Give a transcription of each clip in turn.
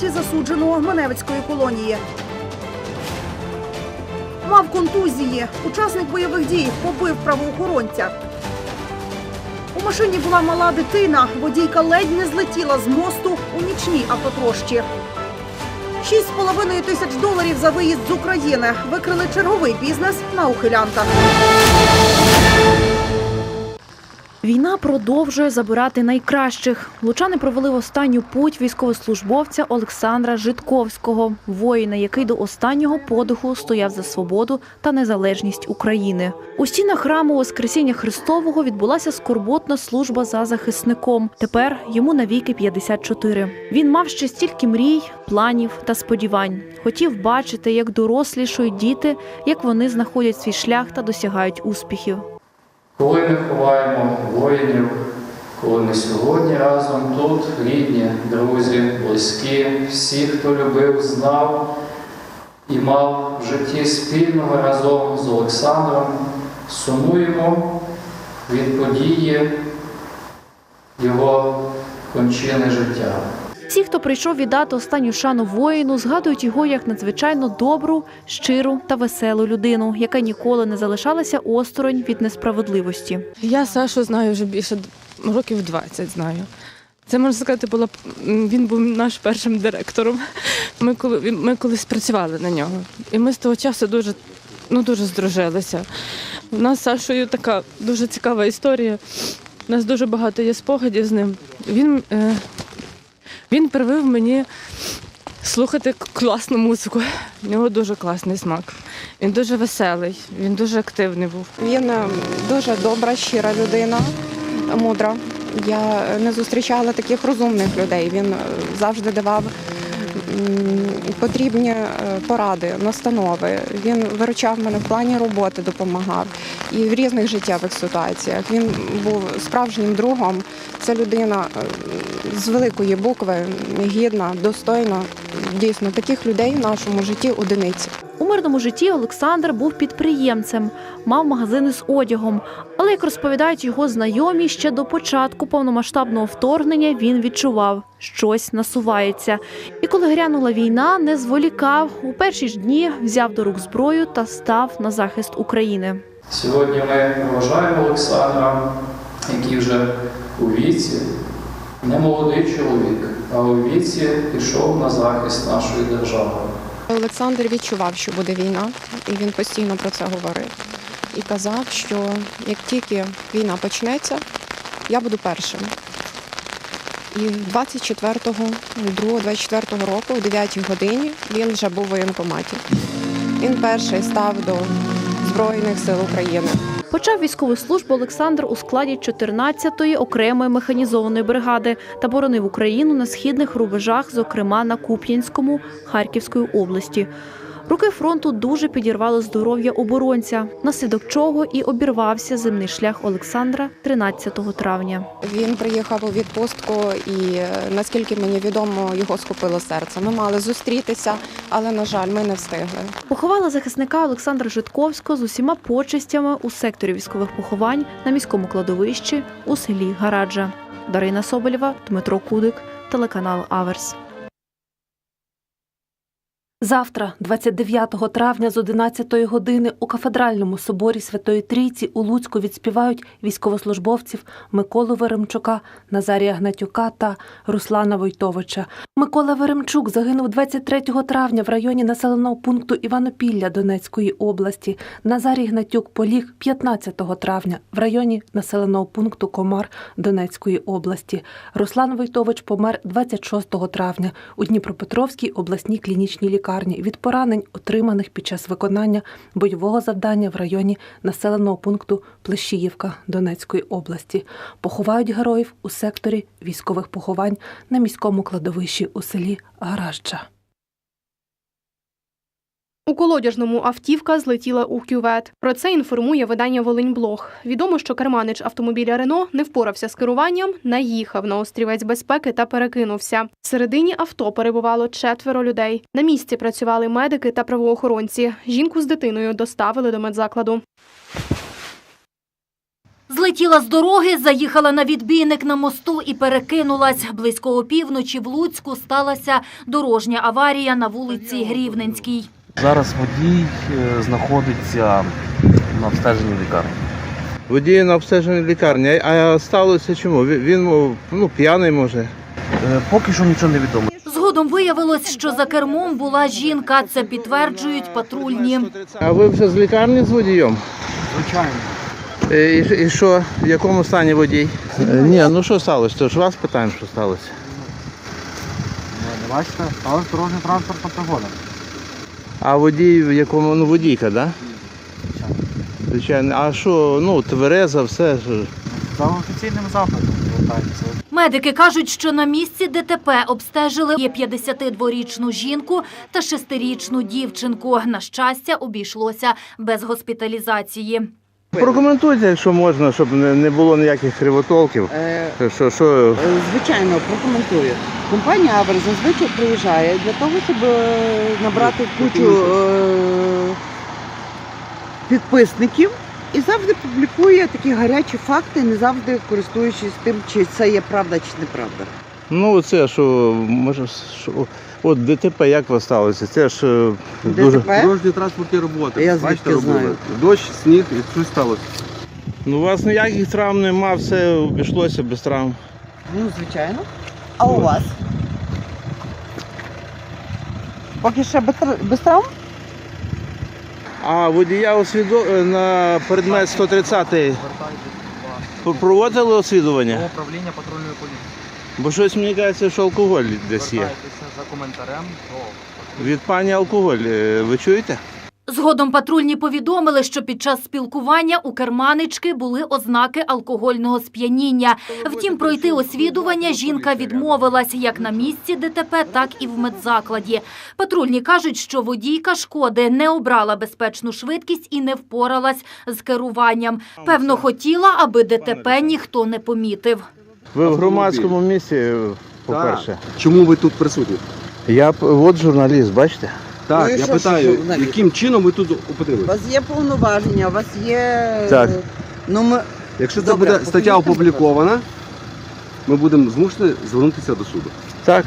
смерті засудженого Маневицької колонії. Мав контузії. Учасник бойових дій побив правоохоронця. У машині була мала дитина. Водійка ледь не злетіла з мосту у нічній автотрощі. Шість з половиною тисяч доларів за виїзд з України. Викрили черговий бізнес на ухилянках. Війна продовжує забирати найкращих. Лучани провели в останню путь військовослужбовця Олександра Житковського, воїна, який до останнього подиху стояв за свободу та незалежність України. У стінах храму Воскресіння Христового відбулася скорботна служба за захисником. Тепер йому навіки 54. Він мав ще стільки мрій, планів та сподівань. Хотів бачити, як дорослішують діти, як вони знаходять свій шлях та досягають успіхів. Коли ми ховаємо воїнів, коли ми сьогодні разом тут, рідні, друзі, близькі, всі, хто любив, знав і мав в житті спільного разом з Олександром, сумуємо від події його кончини життя. Всі, хто прийшов віддати останню шану воїну, згадують його як надзвичайно добру, щиру та веселу людину, яка ніколи не залишалася осторонь від несправедливості. Я Сашу знаю вже більше років 20 знаю. Це можна сказати, була він був наш першим директором. Ми коли ми колись працювали на нього. І ми з того часу дуже, ну, дуже здружилися. У нас з Сашою така дуже цікава історія. У нас дуже багато є спогадів з ним. Він, е, він привив мені слухати класну музику. У нього дуже класний смак. Він дуже веселий, він дуже активний був. Він е, дуже добра, щира людина, мудра. Я не зустрічала таких розумних людей. Він е, завжди давав потрібні е, поради, настанови. Він виручав мене в плані роботи, допомагав і в різних життєвих ситуаціях. Він був справжнім другом. Це людина е, з великої букви, гідна, достойна. Дійсно, таких людей в нашому житті одиниці. У мирному житті Олександр був підприємцем, мав магазини з одягом. Але, як розповідають його знайомі, ще до початку повномасштабного вторгнення він відчував, щось насувається. І коли грянула війна, не зволікав. У перші ж дні взяв до рук зброю та став на захист України. Сьогодні ми вважаємо Олександра, який вже у віці, не молодий чоловік, а у віці пішов на захист нашої держави. Олександр відчував, що буде війна, і він постійно про це говорив. І казав, що як тільки війна почнеться, я буду першим. І 24-24 року, о 9 годині, він вже був в воєнкоматі. Він перший став до Збройних сил України. Почав військову службу Олександр у складі 14-ї окремої механізованої бригади та боронив Україну на східних рубежах, зокрема на Куп'янському Харківської області. Руки фронту дуже підірвали здоров'я оборонця, наслідок чого і обірвався земний шлях Олександра 13 травня. Він приїхав у відпустку, і наскільки мені відомо, його схопило серце. Ми мали зустрітися, але на жаль, ми не встигли. Поховали захисника Олександра Житковського з усіма почестями у секторі військових поховань на міському кладовищі у селі Гараджа. Дарина Соболєва, Дмитро Кудик, телеканал Аверс. Завтра, 29 травня з 11 години у кафедральному соборі Святої Трійці у Луцьку відспівають військовослужбовців Миколу Веремчука, Назарія Гнатюка та Руслана Войтовича. Микола Веремчук загинув 23 травня в районі населеного пункту Іванопілля Донецької області. Назарій Гнатюк поліг 15 травня в районі населеного пункту Комар Донецької області. Руслан Войтович помер 26 травня у Дніпропетровській обласній клінічній лікарні від поранень, отриманих під час виконання бойового завдання в районі населеного пункту Плещіївка Донецької області. Поховають героїв у секторі військових поховань на міському кладовищі у селі Гаражча. У колодяжному автівка злетіла у кювет. Про це інформує видання Волиньблог. Відомо, що керманич автомобіля Рено не впорався з керуванням, наїхав на острівець безпеки та перекинувся. Всередині авто перебувало четверо людей. На місці працювали медики та правоохоронці. Жінку з дитиною доставили до медзакладу. Злетіла з дороги, заїхала на відбійник на мосту і перекинулась. Близько опівночі в Луцьку сталася дорожня аварія на вулиці Грівненській. Зараз водій е, знаходиться на обстеженні лікарні. Водій на обстеженій лікарні. А сталося чому? Він, ну, п'яний може. Е, Поки що нічого не відомо. Згодом виявилось, що за кермом була жінка. Це підтверджують патрульні. А ви вже з лікарні з водієм? Звичайно. Е, І, і що, в якому стані водій? Ні, ну що сталося? То ж вас питаємо, що сталося. Не бачите, сталася дорожня транспортна пригода. А водій в якому, ну водійка, так? Да? Звичайно. А що, ну, твереза, все. ж. За офіційним запитом звертайтеся. Медики кажуть, що на місці ДТП обстежили є 52-річну жінку та 6-річну дівчинку. На щастя, обійшлося без госпіталізації. Прокоментуйте, якщо можна, щоб не, було ніяких кривотолків. Е, Що, що, е, Звичайно, прокоментую. Компанія Авер зазвичай приїжджає для того, щоб е, набрати кучу е, підписників і завжди публікує такі гарячі факти, не завжди користуючись тим, чи це є правда чи неправда. Ну, це що, може, що, от ДТП як вас сталося? Це ж е, дуже. Дорожні транспортні роботи. Я Бачите, звідки робили. знаю? Дощ, сніг і щось сталося. Ну, у вас ніяких травм нема, все обійшлося без травм. Ну, звичайно. А у вас? Поки ще без, тр- без травм? А водія освіду... е, на предмет 130 проводили освідування? Управління патрульної поліції. Бо щось мені кажеться, що алкоголь десь є. Звертайтеся за коментарем до Від пані алкоголь, е, ви чуєте? Згодом патрульні повідомили, що під час спілкування у керманички були ознаки алкогольного сп'яніння. Втім, пройти освідування жінка відмовилась як на місці ДТП, так і в медзакладі. Патрульні кажуть, що водійка шкоди не обрала безпечну швидкість і не впоралась з керуванням. Певно, хотіла, аби ДТП ніхто не помітив. Ви в громадському місці, по-перше. Чому ви тут присутні? Я от журналіст, бачите? Так, Ну і я що, питаю, що, журналіст? яким чином ви тут У опинилися? вас є повноваження, у вас є. Так. Ну, ми... Якщо це Добре, буде стаття покажіть, будь ласка. опублікована, ми будемо змушені звернутися до суду. Так.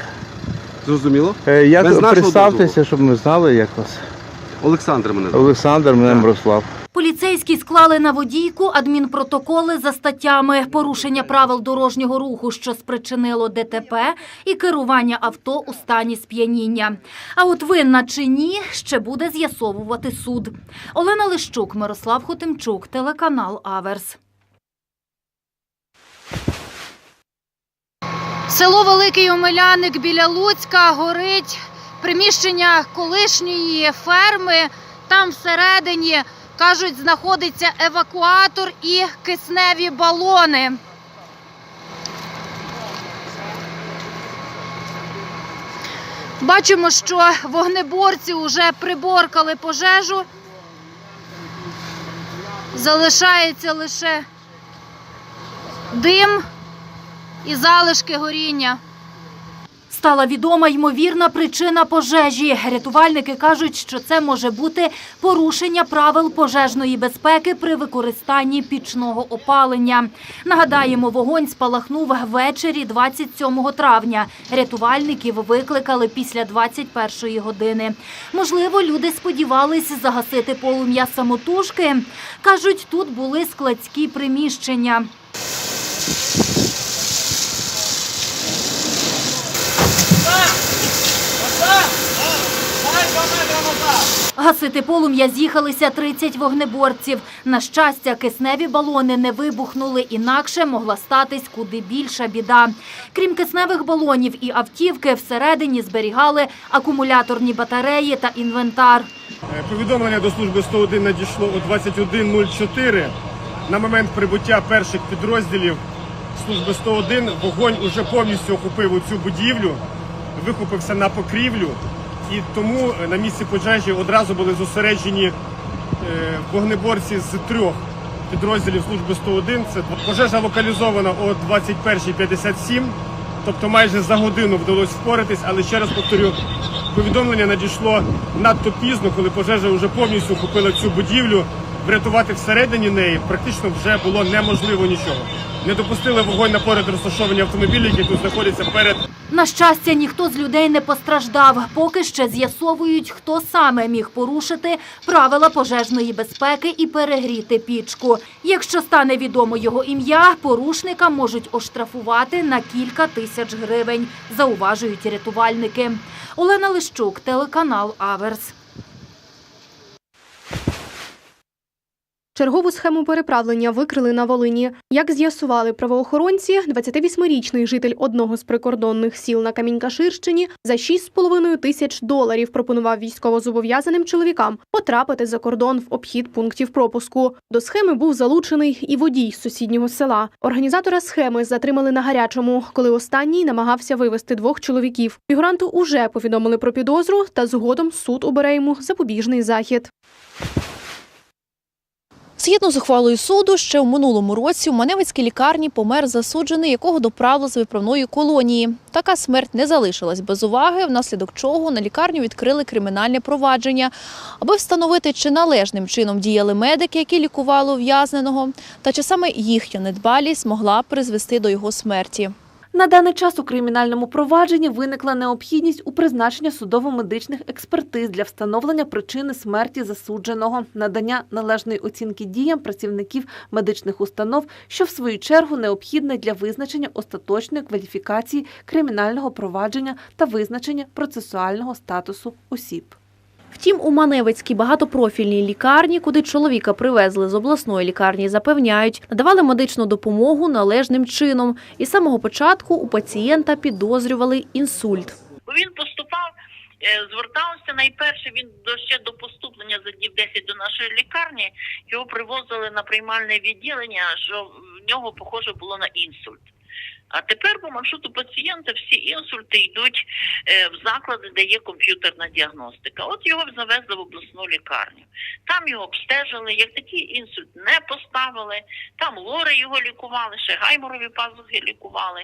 Зрозуміло? Е, Як Без нашого представтеся, дозволу. щоб ми знали, як вас. Олександр мене звати. Олександр, мене Мирослав. Поліцейські склали на водійку адмінпротоколи за статтями порушення правил дорожнього руху, що спричинило ДТП, і керування авто у стані сп'яніння. А от винна чи ні, ще буде з'ясовувати суд. Олена Лищук, Мирослав Хотимчук, телеканал Аверс. Село Великий Омеляник біля Луцька горить приміщення колишньої ферми. Там всередині кажуть, знаходиться евакуатор і кисневі балони. Бачимо, що вогнеборці вже приборкали пожежу. Залишається лише дим і залишки горіння. Стала відома ймовірна причина пожежі. Рятувальники кажуть, що це може бути порушення правил пожежної безпеки при використанні пічного опалення. Нагадаємо, вогонь спалахнув ввечері 27 травня. Рятувальників викликали після 21 години. Можливо, люди сподівались загасити полум'я самотужки. Кажуть, тут були складські приміщення. Гасити полум'я з'їхалися 30 вогнеборців. На щастя, кисневі балони не вибухнули, інакше могла статись куди більша біда. Крім кисневих балонів і автівки, всередині зберігали акумуляторні батареї та інвентар. Е, Повідомлення до служби 101 надійшло о 21.04. На момент прибуття перших підрозділів служби 101 вогонь уже повністю охопив цю будівлю, вихопився на покрівлю, і тому е, на місці пожежі одразу були зосереджені е, вогнеборці з трьох підрозділів служби 101. Це пожежа локалізована о 21.57, тобто майже за годину вдалося впоратись, але ще раз повторю, повідомлення надійшло надто пізно, коли пожежа вже повністю охопила цю будівлю. Врятувати всередині неї практично вже було неможливо нічого. Не допустили вогонь на поряд розташовані автомобілі, які тут знаходяться перед На щастя, ніхто з людей не постраждав. Поки ще з'ясовують, хто саме міг порушити правила пожежної безпеки і перегріти пічку. Якщо стане відомо його ім'я, порушника можуть оштрафувати на кілька тисяч гривень, зауважують рятувальники. Олена Лищук, телеканал Аверс. Чергову схему переправлення викрили на Волині. Як з'ясували правоохоронці, 28-річний житель одного з прикордонних сіл на Камінькаширщині за 6,5 тисяч доларів пропонував військовозобов'язаним чоловікам потрапити за кордон в обхід пунктів пропуску. До схеми був залучений і водій з сусіднього села. Організатора схеми затримали на гарячому, коли останній намагався вивезти двох чоловіків. Фігуранту уже повідомили про підозру, та згодом суд обере йому запобіжний захід. Згідно з ухвалою суду, ще у минулому році у Маневицькій лікарні помер засуджений, якого доправили з виправної колонії. Така смерть не залишилась без уваги, внаслідок чого на лікарню відкрили кримінальне провадження, аби встановити, чи належним чином діяли медики, які лікували ув'язненого, та чи саме їхня недбалість могла призвести до його смерті. На даний час у кримінальному провадженні виникла необхідність у призначенні судово-медичних експертиз для встановлення причини смерті засудженого, надання належної оцінки діям працівників медичних установ, що в свою чергу необхідне для визначення остаточної кваліфікації кримінального провадження та визначення процесуального статусу осіб. Втім, у Маневицькій багатопрофільній лікарні, куди чоловіка привезли з обласної лікарні, запевняють, надавали медичну допомогу належним чином. І з самого початку у пацієнта підозрювали інсульт. Він поступав, е, звертався найперше. Він ще до поступлення за днів 10 до нашої лікарні. Його привозили на приймальне відділення, що в нього похоже було на інсульт. А тепер по маршруту пацієнта всі інсульти йдуть е, в заклади, де є комп'ютерна діагностика. От його завезли в обласну лікарню. Там його обстежили. Як такий інсульт не поставили, там лори його лікували, ще гайморові пазухи лікували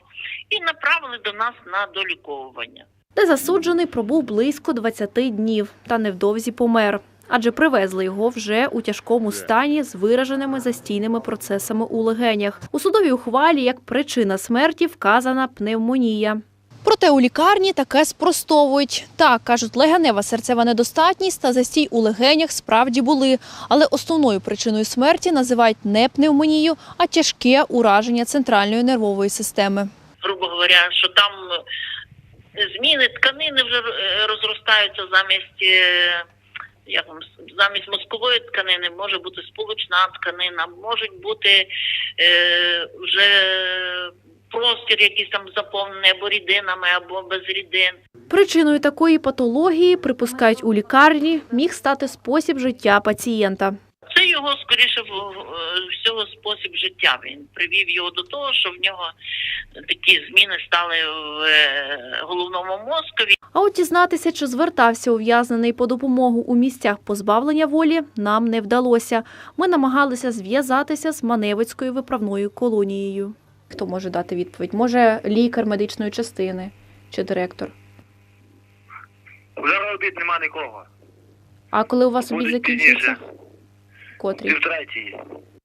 і направили до нас на доліковування. де засуджений пробув близько 20 днів та невдовзі помер. Адже привезли його вже у тяжкому стані з вираженими застійними процесами у легенях. У судовій ухвалі як причина смерті вказана пневмонія. Проте у лікарні таке спростовують. Так, кажуть, легенева серцева недостатність та застій у легенях справді були. Але основною причиною смерті називають не пневмонію, а тяжке ураження центральної нервової системи. грубо говоря, що там е, зміни тканини вже е, розростаються замість. Як вам замість мозкової тканини може бути сполучна тканина, можуть бути е, вже простір якийсь там заповнений або рідинами, або без рідин. Причиною такої патології, припускають у лікарні, міг стати спосіб життя пацієнта. Це його скоріше всього спосіб життя. Він привів його до того, що в нього такі зміни стали в е, головному мозкові. А от дізнатися, чи звертався ув'язнений по допомогу у місцях позбавлення волі, нам не вдалося. Ми намагалися зв'язатися з Маневицькою виправною колонією. Хто може дати відповідь? Може, лікар медичної частини чи директор? Вже на обід нема нікого. А коли у вас обід пізніше. Котрій?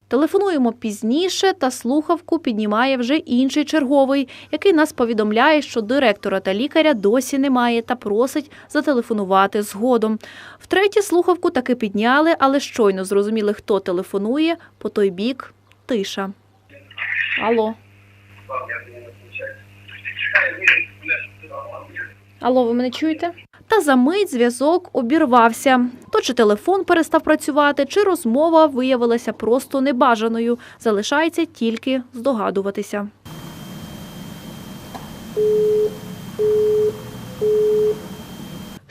Телефонуємо пізніше, та слухавку піднімає вже інший черговий, який нас повідомляє, що директора та лікаря досі немає та просить зателефонувати згодом. Втретє слухавку таки підняли, але щойно зрозуміли, хто телефонує, по той бік тиша. Алло. Алло, ви мене чуєте? Та за мить зв'язок обірвався. То чи телефон перестав працювати, чи розмова виявилася просто небажаною. Залишається тільки здогадуватися.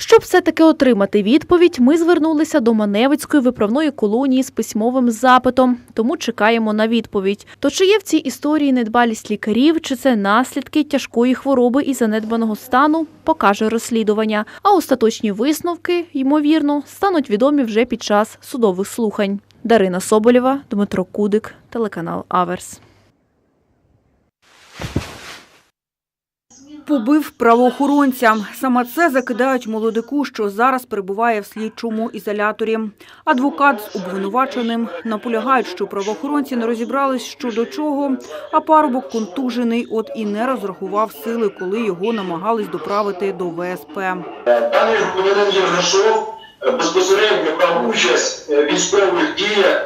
Щоб все-таки отримати відповідь, ми звернулися до Маневицької виправної колонії з письмовим запитом, тому чекаємо на відповідь. То чи є в цій історії недбалість лікарів, чи це наслідки тяжкої хвороби і занедбаного стану, покаже розслідування. А остаточні висновки, ймовірно, стануть відомі вже під час судових слухань. Дарина Соболєва, Дмитро Кудик, телеканал Аверс. Побив правоохоронця. Саме це закидають молодику, що зараз перебуває в слідчому ізоляторі. Адвокат з обвинуваченим наполягають, що правоохоронці не розібрались що до чого, а парубок контужений, от і не розрахував сили, коли його намагались доправити до ВСП. Даний громадянин Євгашов е, безпосередньо брав участь е, військових діях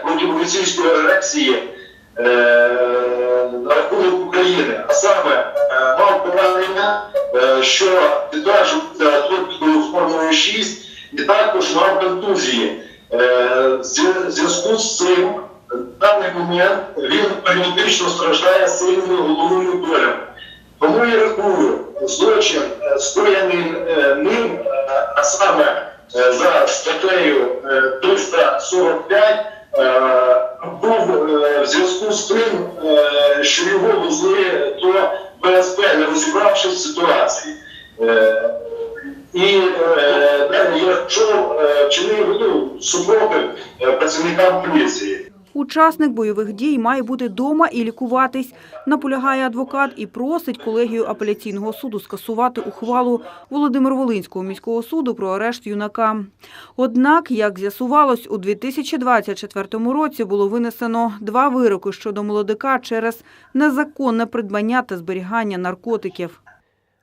агресії е, на рахунок України, а саме е, мав поранення, е, що підтверджується до формулою 6, і також мав контузії. Е, зв'язку з цим в даний момент він періодично страждає сильною головною болем. Тому я рахую, злочин е, скоєний е, ним, е, а саме е, за статтею е, 345, е, був е, в зв'язку з тим, е, що його везли до БСП, не розібравшись в ситуації. Е, І е, далі якщо е, чинив ну, супротив е, працівникам поліції. Учасник бойових дій має бути дома і лікуватись, наполягає адвокат і просить колегію апеляційного суду скасувати ухвалу Володимир-Волинського міського суду про арешт юнака. Однак, як з'ясувалось, у 2024 році було винесено два вироки щодо молодика через незаконне придбання та зберігання наркотиків.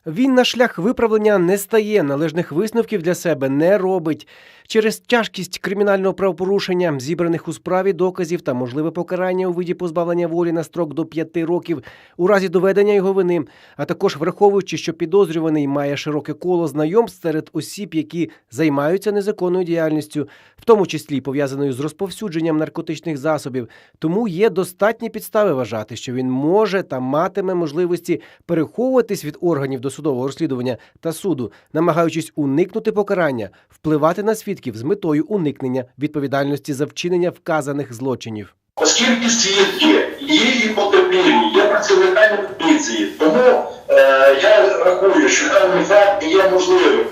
Він на шлях виправлення не стає, належних висновків для себе не робить. Через тяжкість кримінального правопорушення, зібраних у справі доказів та можливе покарання у виді позбавлення волі на строк до п'яти років у разі доведення його вини, а також враховуючи, що підозрюваний має широке коло знайомств серед осіб, які займаються незаконною діяльністю, в тому числі пов'язаною з розповсюдженням наркотичних засобів, тому є достатні підстави вважати, що він може та матиме можливості переховуватись від органів досудового розслідування та суду, намагаючись уникнути покарання, впливати на свідків з метою уникнення відповідальності за вчинення вказаних злочинів. Оскільки свідки є і потерпілі, є працівниками поліції, тому е, я рахую, що даний факт є можливим.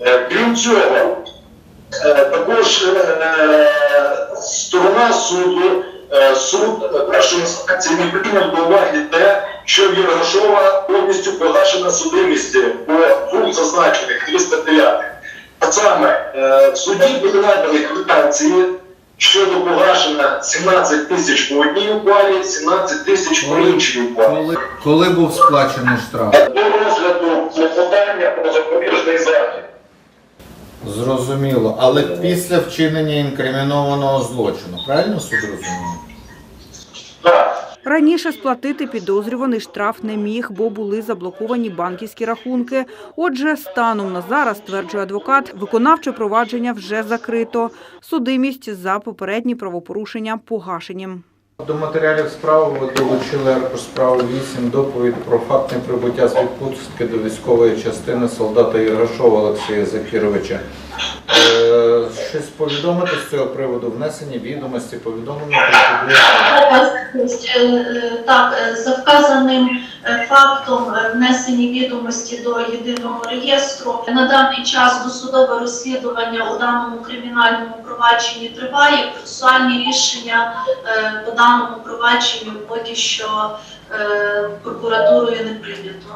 Е, крім цього, е, також е, сторона суду, е, суд першої інстанції не прийняв до уваги те, що в Єргашова повністю погашена судимість по двох зазначених 309. Саме е, в суді були надані квитанції щодо погашення 17 тисяч по одній ухвалі, 17 тисяч по іншій ухвалі. Коли був сплачений штраф? До розгляду клопотання про запобіжний захід. Зрозуміло. Але після вчинення інкримінованого злочину, правильно суд розуміє? Раніше сплатити підозрюваний штраф не міг, бо були заблоковані банківські рахунки. Отже, станом на зараз, стверджує адвокат, виконавче провадження вже закрито. Судимість за попередні правопорушення погашені. До матеріалів справи ви долучили аркуш справи 8 доповідь про факт неприбуття з відпустки до військової частини солдата Єргашова Олексія Закіровича. Щось повідомити з цього приводу, внесені відомості, повідомлення про? Так, е, за вказаним е, фактом е, внесені відомості до єдиного реєстру. На даний час досудове розслідування у даному кримінальному провадженні триває. Процесуальні рішення по даному провадженню поки що прокуратурою не прийнято.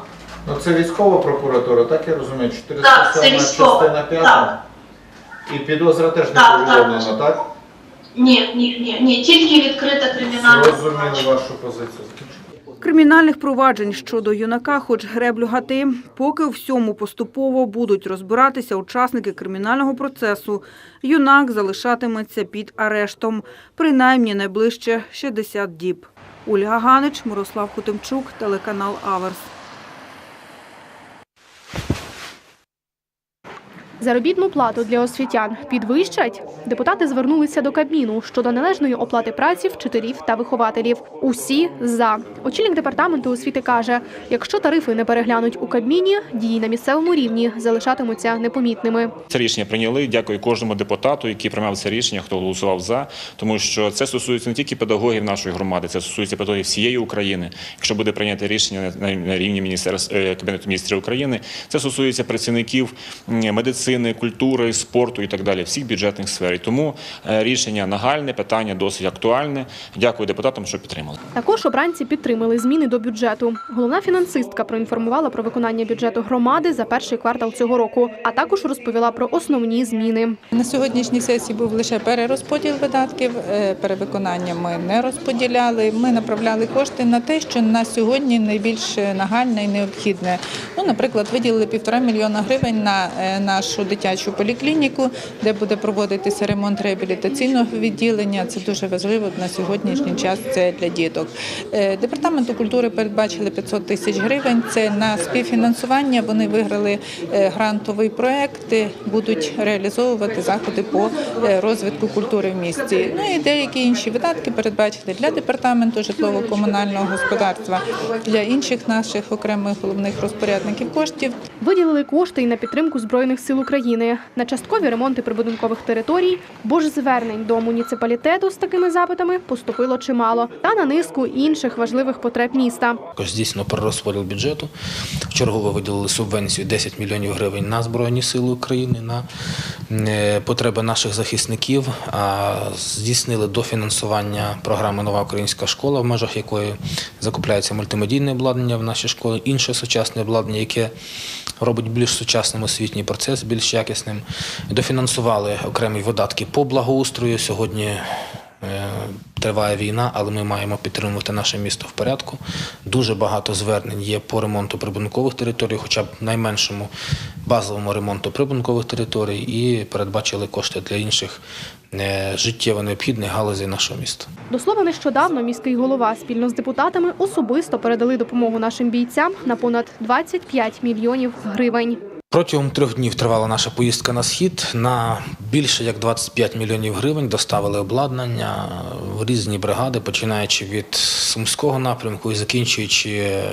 Ну це військова прокуратура, так я розумію? Так, це 407 військова, частина 5. так. І підозра теж не Так, повідомлена, так? Ні, ні, ні, ні, тільки відкрита кримінальна Зрозуміло вашу позицію. Кримінальних проваджень щодо юнака хоч греблю гати. Поки у всьому поступово будуть розбиратися учасники кримінального процесу, юнак залишатиметься під арештом, принаймні найближче 60 діб. Ольга Ганич, Мирослав Хотимчук, телеканал Аверс. Заробітну плату для освітян підвищать. Депутати звернулися до Кабміну щодо належної оплати праці вчителів та вихователів. Усі за очільник департаменту освіти каже: якщо тарифи не переглянуть у Кабміні, дії на місцевому рівні залишатимуться непомітними. Це рішення прийняли. Дякую кожному депутату, який приймав це рішення, хто голосував за, тому що це стосується не тільки педагогів нашої громади, це стосується педагогів всієї України. Якщо буде прийнято рішення на рівні міністерств е, кабінету міністрів України, це стосується працівників медицини. Медицини, культури, спорту і так далі, всіх бюджетних сфер. І тому е, рішення нагальне, питання досить актуальне. Дякую депутатам, що підтримали. Також обранці підтримали зміни до бюджету. Головна фінансистка проінформувала про виконання бюджету громади за перший квартал цього року, а також розповіла про основні зміни. На сьогоднішній сесії був лише перерозподіл видатків. е, Перевиконання ми не розподіляли. Ми направляли кошти на те, що на сьогодні найбільш нагальне і необхідне. Ну, наприклад, виділили півтора мільйона гривень на е, нашу дитячу поліклініку, де буде проводитися ремонт реабілітаційного відділення. Це дуже важливо на сьогоднішній час. Це для діток. Е, Департаменту культури передбачили 500 тисяч гривень. Це на співфінансування. Вони виграли е, грантовий проект, е, будуть реалізовувати заходи по розвитку культури в місті. Ну і деякі інші видатки передбачили для департаменту житлово-комунального господарства, для інших наших окремих головних розпорядників коштів. Виділили кошти і на підтримку збройних сил України на часткові ремонти прибудинкових територій, бо ж звернень до муніципалітету з такими запитами поступило чимало, та на низку інших важливих потреб міста. Здійснено перерозподіл бюджету. Вчергово виділили субвенцію 10 мільйонів гривень на Збройні Сили України, на е, потреби наших захисників. А здійснили дофінансування програми Нова українська школа, в межах якої закупляється мультимедійне обладнання в нашій школі, інше сучасне обладнання, яке робить більш сучасним освітній процес, більш якісним. Дофінансували окремі видатки по благоустрою. Сьогодні е, триває війна, але ми маємо підтримувати наше місто в порядку. Дуже багато звернень є по ремонту прибудинкових територій, хоча б найменшому базовому ремонту прибудинкових територій, і передбачили кошти для інших е, життєво необхідних галузей нашого міста. До слова, нещодавно міський голова спільно з депутатами особисто передали допомогу нашим бійцям на понад 25 мільйонів гривень. Протягом трьох днів тривала наша поїздка на схід. На більше як 25 мільйонів гривень доставили обладнання в різні бригади, починаючи від сумського напрямку і закінчуючи е,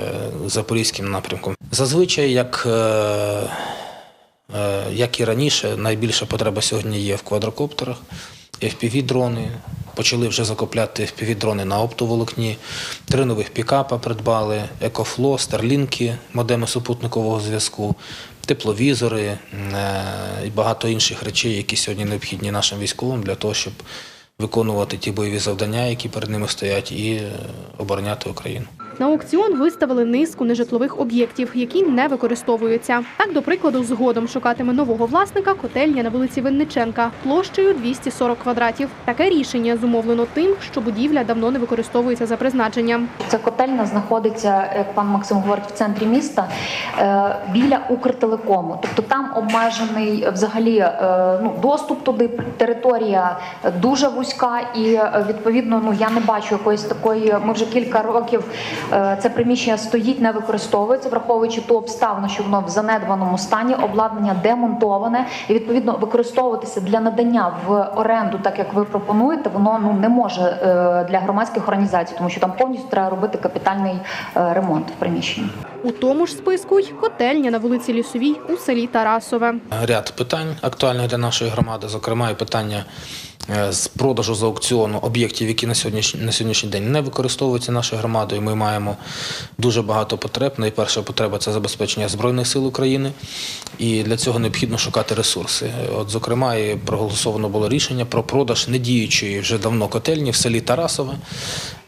запорізьким напрямком. Зазвичай, як, е, е, як і раніше, найбільша потреба сьогодні є в квадрокоптерах, FPV-дрони. Почали вже закупляти FPV-дрони на оптоволокні, три нових пікапа придбали, Екофло, Старлінки, модеми супутникового зв'язку, тепловізори е, і багато інших речей, які сьогодні необхідні нашим військовим для того, щоб виконувати ті бойові завдання, які перед ними стоять, і е, обороняти Україну. На аукціон виставили низку нежитлових об'єктів, які не використовуються. Так, до прикладу, згодом шукатиме нового власника котельня на вулиці Винниченка площею 240 квадратів. Таке рішення зумовлено тим, що будівля давно не використовується за призначенням. Ця котельня знаходиться, як пан Максим говорить, в центрі міста е, біля Укртелекому. Тобто там обмежений взагалі е, ну, доступ туди, територія дуже вузька, і е, відповідно ну я не бачу якоїсь такої. Ми вже кілька років е, це приміщення стоїть, не використовується, враховуючи ту обставину, що воно в занедбаному стані, обладнання демонтоване, і відповідно використовуватися для надання в оренду, так як ви пропонуєте, воно ну не може е, для громадських організацій, тому що там повністю треба робити капітальний е, ремонт в приміщенні. У тому ж списку й котельня на вулиці Лісовій у селі Тарасове. Ряд питань актуальних для нашої громади, зокрема, і питання е, з продажу з аукціону об'єктів, які на сьогоднішній, на сьогоднішній день не використовуються нашою громадою. Ми маємо дуже багато потреб. Найперша потреба це забезпечення Збройних сил України, і для цього необхідно шукати ресурси. От, зокрема, і проголосовано було рішення про продаж недіючої вже давно котельні в селі Тарасове.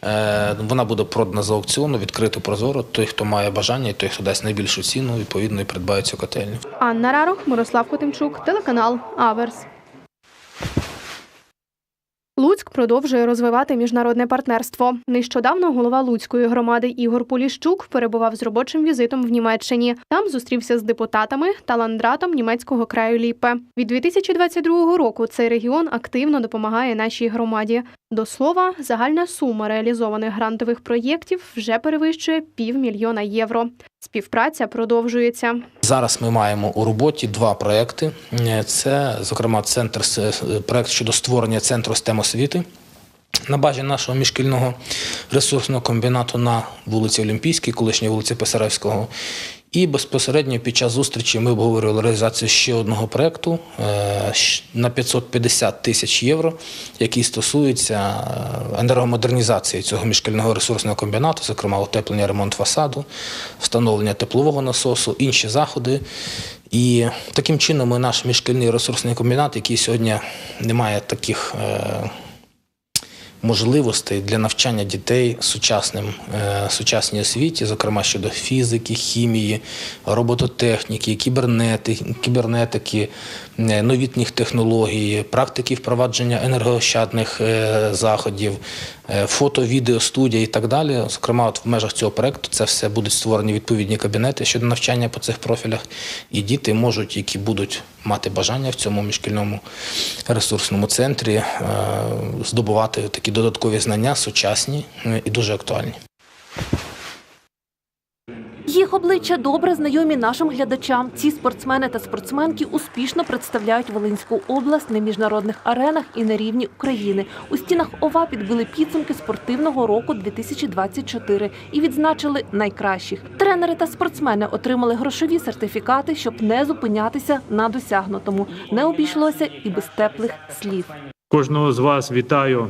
Е, Вона буде продана з аукціону, відкрито прозоро. Той, хто має бажання, і той, хто дасть найбільшу ціну, відповідно і придбає цю котельню. Анна Рарох, Мирослав Котимчук, телеканал Аверс. Луцьк продовжує розвивати міжнародне партнерство. Нещодавно голова Луцької громади Ігор Поліщук перебував з робочим візитом в Німеччині. Там зустрівся з депутатами та ландратом німецького краю Ліпе. Від 2022 року цей регіон активно допомагає нашій громаді. До слова, загальна сума реалізованих грантових проєктів вже перевищує півмільйона євро. Співпраця продовжується. Зараз ми маємо у роботі два проекти. Е, Це, зокрема, центр проект щодо створення центру STEM освіти на базі нашого міжшкільного ресурсного комбінату на вулиці Олімпійській, колишній вулиці Писаревського. І безпосередньо під час зустрічі ми обговорювали реалізацію ще одного проєкту е, на 550 тисяч євро, який стосується е, енергомодернізації цього міжшкільного ресурсного комбінату, зокрема утеплення, ремонт фасаду, встановлення теплового насосу, інші заходи. І таким чином ми наш міжшкільний ресурсний комбінат, який сьогодні не має таких. Можливостей для навчання дітей сучасним е, сучасній освіті, зокрема щодо фізики, хімії, робототехніки, кібернетики, кібернетики, новітніх технологій, практики впровадження енергоощадних е, заходів, е, фото, відео, студія і так далі. Зокрема, от в межах цього проекту це все будуть створені відповідні кабінети щодо навчання по цих профілях, і діти можуть, які будуть мати бажання в цьому міжшкільному ресурсному центрі, е, здобувати такі додаткові знання, сучасні е, і дуже актуальні. Їх обличчя добре знайомі нашим глядачам. Ці спортсмени та спортсменки успішно представляють Волинську область на міжнародних аренах і на рівні України. У стінах ОВА підбили підсумки спортивного року 2024 і відзначили найкращих. Тренери та спортсмени отримали грошові сертифікати, щоб не зупинятися на досягнутому. Не обійшлося і без теплих слів. Кожного з вас вітаю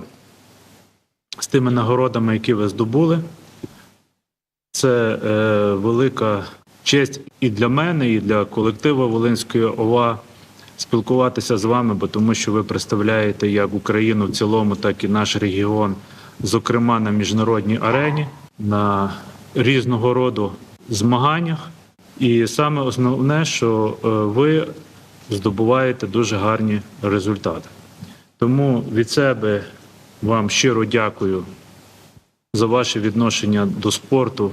з тими нагородами, які ви здобули. Це е, велика честь і для мене, і для колективу Волинської ОВА спілкуватися з вами, бо тому що ви представляєте як Україну в цілому, так і наш регіон, зокрема на міжнародній арені, на різного роду змаганнях. І саме основне, що е, ви здобуваєте дуже гарні результати. Тому від себе вам щиро дякую за ваше відношення до спорту,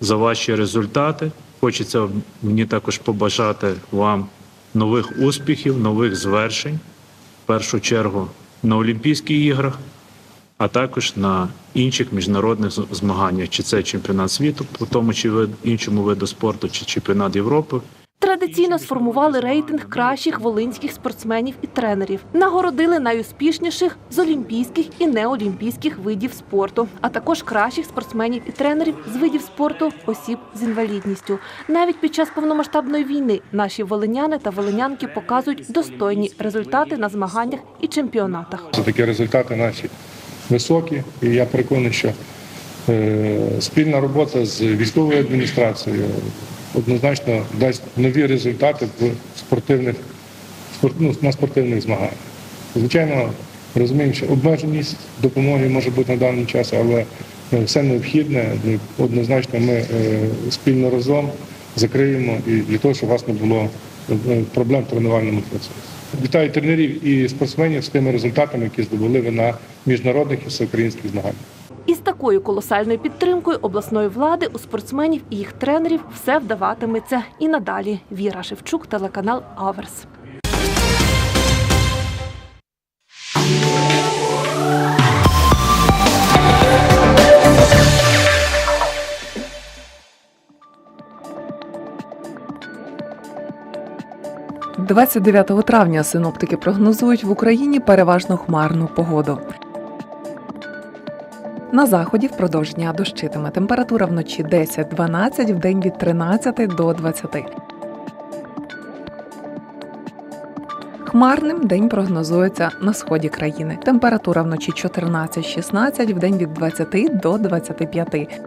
за ваші результати. Хочеться мені також побажати вам нових успіхів, нових звершень, в першу чергу на Олімпійських іграх, а також на інших міжнародних змаганнях, чи це чемпіонат світу, по тому чи іншому виду спорту, чи чемпіонат Європи. Традиційно сформували рейтинг кращих волинських спортсменів і тренерів. Нагородили найуспішніших з олімпійських і неолімпійських видів спорту, а також кращих спортсменів і тренерів з видів спорту осіб з інвалідністю. Навіть під час повномасштабної війни наші волиняни та волинянки показують достойні результати на змаганнях і чемпіонатах. Такі результати наші високі, і я переконаний, що е, спільна робота з військовою адміністрацією однозначно дасть нові результати в спортивних спорт, ну, на спортивних змаганнях. Звичайно, розуміємо, що обмеженість допомоги може бути на даний час, але е, все необхідне однозначно ми е, спільно разом закриємо і для того, щоб у вас не було е, проблем в тренувальному процесі. Вітаю тренерів і спортсменів з тими результатами, які здобули ви на міжнародних і всеукраїнських змаганнях. Із такою колосальною підтримкою обласної влади у спортсменів і їх тренерів все вдаватиметься і надалі. Віра Шевчук, телеканал Аверс. – 29 травня синоптики прогнозують в Україні переважно хмарну погоду. На заході впродовж дня дощитиме. Температура вночі 10-12, вдень від 13 до 20. Хмарним день прогнозується на сході країни. Температура вночі 14-16, вдень від 20 до 25.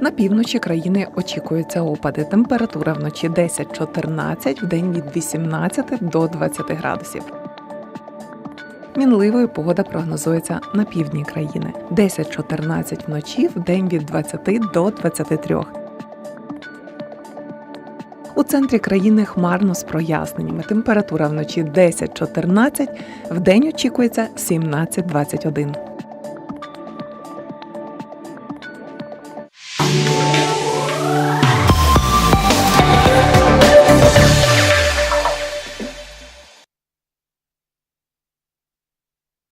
На півночі країни очікуються опади. Температура вночі 10-14, вдень від 18 до 20 градусів. Мінливою погода прогнозується на півдні країни. 10-14 вночі, в день від 20 до 23. У центрі країни хмарно з проясненнями. Температура вночі 10-14, день очікується 17-21.